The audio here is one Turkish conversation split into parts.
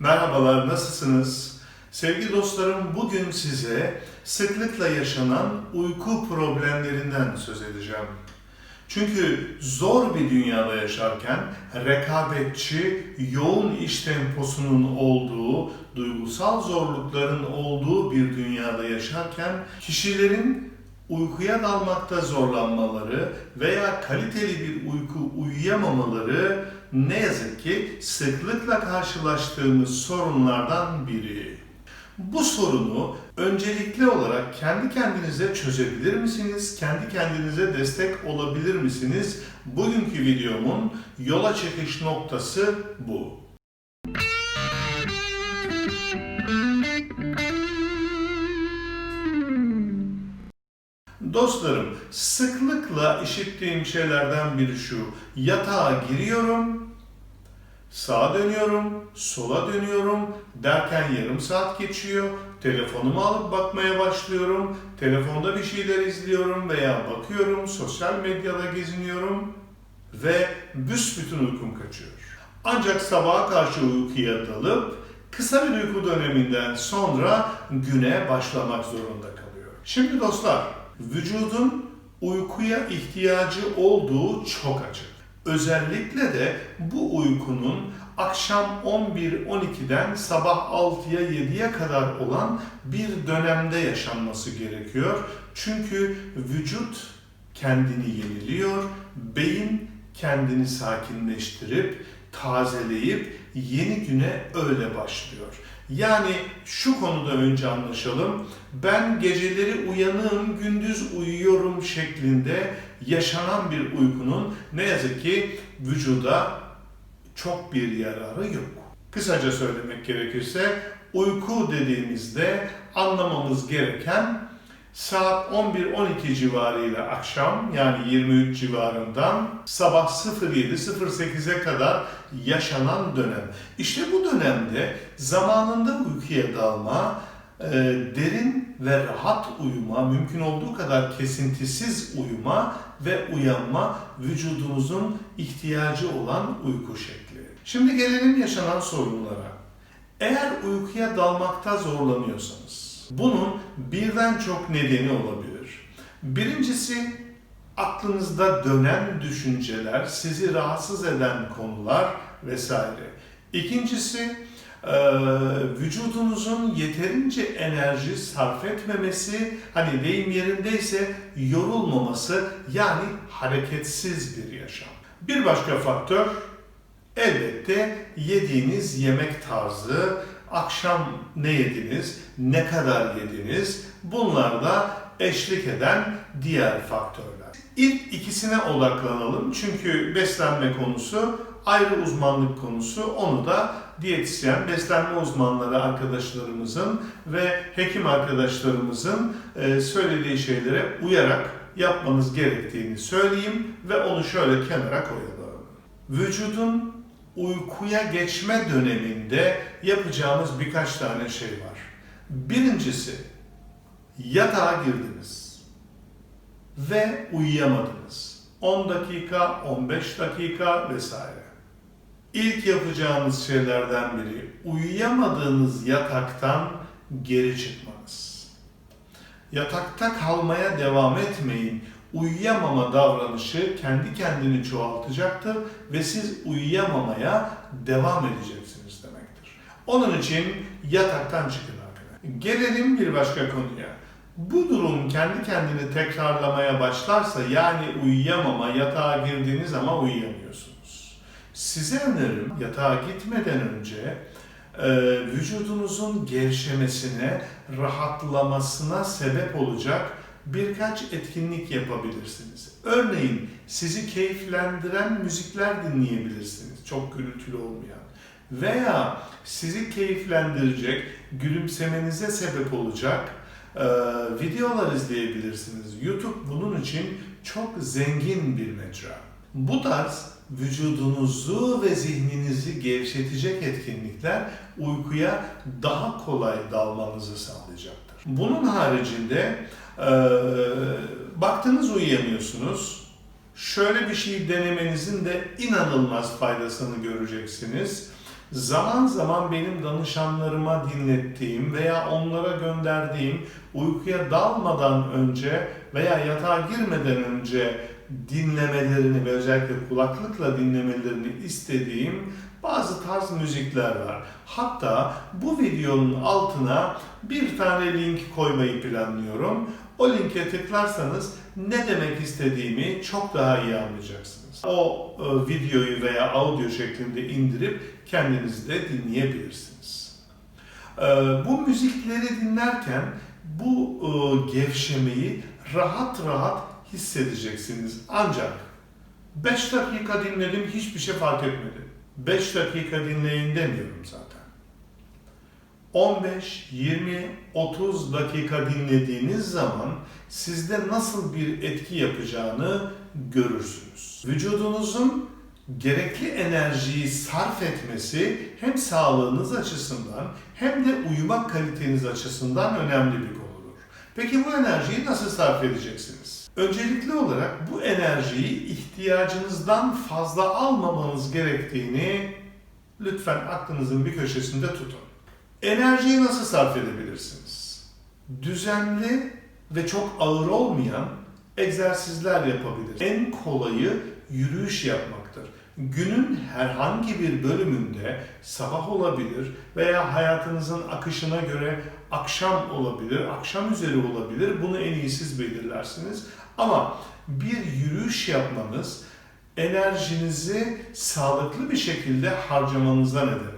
Merhabalar, nasılsınız? Sevgili dostlarım, bugün size sıklıkla yaşanan uyku problemlerinden söz edeceğim. Çünkü zor bir dünyada yaşarken rekabetçi, yoğun iş temposunun olduğu, duygusal zorlukların olduğu bir dünyada yaşarken kişilerin uykuya dalmakta zorlanmaları veya kaliteli bir uyku uyuyamamaları ne yazık ki sıklıkla karşılaştığımız sorunlardan biri. Bu sorunu öncelikli olarak kendi kendinize çözebilir misiniz? Kendi kendinize destek olabilir misiniz? Bugünkü videomun yola çıkış noktası bu. Dostlarım, sıklıkla işittiğim şeylerden biri şu. Yatağa giriyorum, sağa dönüyorum, sola dönüyorum derken yarım saat geçiyor. Telefonumu alıp bakmaya başlıyorum. Telefonda bir şeyler izliyorum veya bakıyorum, sosyal medyada geziniyorum ve büsbütün uykum kaçıyor. Ancak sabaha karşı uykuya dalıp kısa bir uyku döneminden sonra güne başlamak zorunda kalıyor. Şimdi dostlar, vücudun uykuya ihtiyacı olduğu çok açık. Özellikle de bu uykunun akşam 11-12'den sabah 6'ya 7'ye kadar olan bir dönemde yaşanması gerekiyor. Çünkü vücut kendini yeniliyor, beyin kendini sakinleştirip, tazeleyip yeni güne öyle başlıyor. Yani şu konuda önce anlaşalım. Ben geceleri uyanığım, gündüz uyuyorum şeklinde yaşanan bir uykunun ne yazık ki vücuda çok bir yararı yok. Kısaca söylemek gerekirse uyku dediğimizde anlamamız gereken saat 11-12 civarıyla akşam yani 23 civarından sabah 07-08'e kadar yaşanan dönem. İşte bu dönemde zamanında uykuya dalma, e, derin ve rahat uyuma, mümkün olduğu kadar kesintisiz uyuma ve uyanma vücudumuzun ihtiyacı olan uyku şekli. Şimdi gelelim yaşanan sorunlara. Eğer uykuya dalmakta zorlanıyorsanız, bunun birden çok nedeni olabilir. Birincisi aklınızda dönen düşünceler, sizi rahatsız eden konular vesaire. İkincisi e, vücudunuzun yeterince enerji sarf etmemesi, hani deyim yerindeyse yorulmaması yani hareketsiz bir yaşam. Bir başka faktör elbette yediğiniz yemek tarzı, akşam ne yediniz, ne kadar yediniz bunlar da eşlik eden diğer faktörler. İlk ikisine odaklanalım çünkü beslenme konusu ayrı uzmanlık konusu. Onu da diyetisyen, beslenme uzmanları arkadaşlarımızın ve hekim arkadaşlarımızın e, söylediği şeylere uyarak yapmanız gerektiğini söyleyeyim ve onu şöyle kenara koyalım. Vücudun uykuya geçme döneminde yapacağımız birkaç tane şey var. Birincisi, yatağa girdiniz ve uyuyamadınız. 10 dakika, 15 dakika vesaire. İlk yapacağınız şeylerden biri uyuyamadığınız yataktan geri çıkmanız. Yatakta kalmaya devam etmeyin. Uyuyamama davranışı kendi kendini çoğaltacaktır ve siz uyuyamamaya devam edeceksiniz demektir. Onun için yataktan çıkın arkadaşlar. Gelelim bir başka konuya. Bu durum kendi kendini tekrarlamaya başlarsa yani uyuyamama, yatağa girdiğiniz ama uyuyamıyorsunuz. Size önerim yatağa gitmeden önce e, vücudunuzun gevşemesine, rahatlamasına sebep olacak birkaç etkinlik yapabilirsiniz. Örneğin sizi keyiflendiren müzikler dinleyebilirsiniz. Çok gürültülü olmayan. Veya sizi keyiflendirecek, gülümsemenize sebep olacak e, videolar izleyebilirsiniz. YouTube bunun için çok zengin bir mecra. Bu tarz vücudunuzu ve zihninizi gevşetecek etkinlikler uykuya daha kolay dalmanızı sağlayacaktır. Bunun haricinde baktınız uyuyamıyorsunuz. Şöyle bir şey denemenizin de inanılmaz faydasını göreceksiniz. zaman zaman benim danışanlarıma dinlettiğim veya onlara gönderdiğim uykuya dalmadan önce veya yatağa girmeden önce dinlemelerini ve özellikle kulaklıkla dinlemelerini istediğim bazı tarz müzikler var. Hatta bu videonun altına bir tane link koymayı planlıyorum. O linke tıklarsanız ne demek istediğimi çok daha iyi anlayacaksınız. O e, videoyu veya audio şeklinde indirip kendiniz de dinleyebilirsiniz. E, bu müzikleri dinlerken bu e, gevşemeyi rahat rahat hissedeceksiniz. Ancak 5 dakika dinledim hiçbir şey fark etmedi. 5 dakika dinleyin demiyorum zaten. 15, 20, 30 dakika dinlediğiniz zaman sizde nasıl bir etki yapacağını görürsünüz. Vücudunuzun gerekli enerjiyi sarf etmesi hem sağlığınız açısından hem de uyuma kaliteniz açısından önemli bir konudur. Peki bu enerjiyi nasıl sarf edeceksiniz? Öncelikli olarak bu enerjiyi ihtiyacınızdan fazla almamanız gerektiğini lütfen aklınızın bir köşesinde tutun. Enerjiyi nasıl sarf edebilirsiniz? Düzenli ve çok ağır olmayan egzersizler yapabilir. En kolayı yürüyüş yapmaktır. Günün herhangi bir bölümünde sabah olabilir veya hayatınızın akışına göre akşam olabilir, akşam üzeri olabilir. Bunu en iyi siz belirlersiniz. Ama bir yürüyüş yapmanız enerjinizi sağlıklı bir şekilde harcamanıza neden.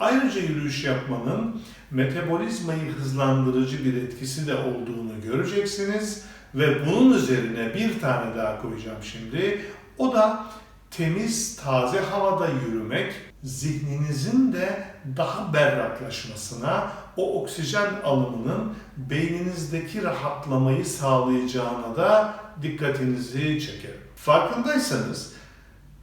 Ayrıca yürüyüş yapmanın metabolizmayı hızlandırıcı bir etkisi de olduğunu göreceksiniz ve bunun üzerine bir tane daha koyacağım şimdi. O da temiz, taze havada yürümek zihninizin de daha berraklaşmasına, o oksijen alımının beyninizdeki rahatlamayı sağlayacağına da dikkatinizi çekerim. Farkındaysanız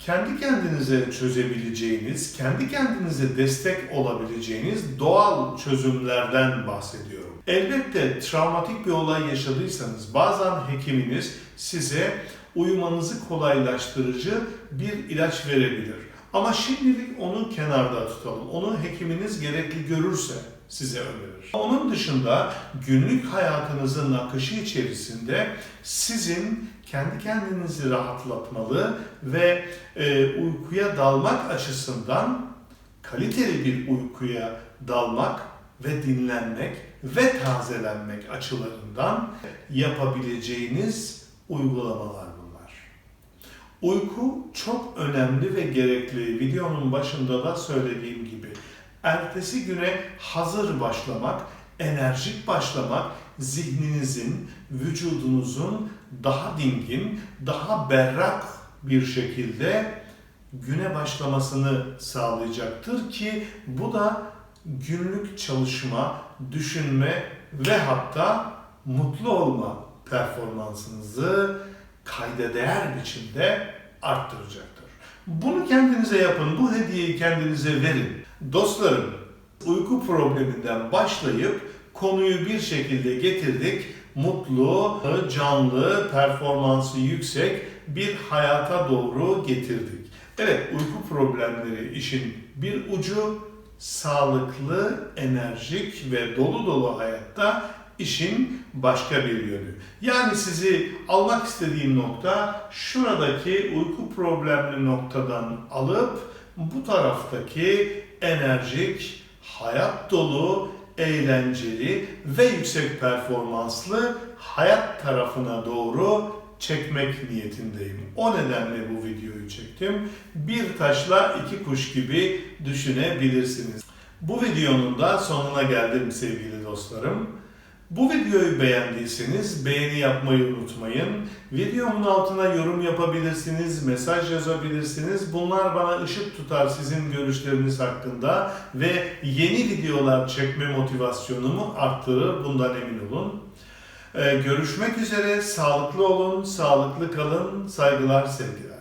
kendi kendinize çözebileceğiniz, kendi kendinize destek olabileceğiniz doğal çözümlerden bahsediyorum. Elbette travmatik bir olay yaşadıysanız bazen hekiminiz size uyumanızı kolaylaştırıcı bir ilaç verebilir. Ama şimdilik onu kenarda tutalım. Onu hekiminiz gerekli görürse size önerir. Onun dışında günlük hayatınızın akışı içerisinde sizin kendi kendinizi rahatlatmalı ve e, uykuya dalmak açısından kaliteli bir uykuya dalmak ve dinlenmek ve tazelenmek açılarından yapabileceğiniz uygulamalar bunlar. Uyku çok önemli ve gerekli. Videonun başında da söylediğim gibi ertesi güne hazır başlamak, enerjik başlamak, zihninizin, vücudunuzun daha dingin, daha berrak bir şekilde güne başlamasını sağlayacaktır ki bu da günlük çalışma, düşünme ve hatta mutlu olma performansınızı kayda değer biçimde arttıracaktır. Bunu kendinize yapın, bu hediyeyi kendinize verin. Dostlarım, uyku probleminden başlayıp konuyu bir şekilde getirdik. Mutlu, canlı, performansı yüksek bir hayata doğru getirdik. Evet, uyku problemleri işin bir ucu, sağlıklı, enerjik ve dolu dolu hayatta işin başka bir yönü. Yani sizi almak istediğim nokta şuradaki uyku problemli noktadan alıp bu taraftaki enerjik, hayat dolu, eğlenceli ve yüksek performanslı hayat tarafına doğru çekmek niyetindeyim. O nedenle bu videoyu çektim. Bir taşla iki kuş gibi düşünebilirsiniz. Bu videonun da sonuna geldim sevgili dostlarım. Bu videoyu beğendiyseniz beğeni yapmayı unutmayın. Videomun altına yorum yapabilirsiniz, mesaj yazabilirsiniz. Bunlar bana ışık tutar sizin görüşleriniz hakkında ve yeni videolar çekme motivasyonumu arttırır. Bundan emin olun. Ee, görüşmek üzere. Sağlıklı olun, sağlıklı kalın. Saygılar, sevgiler.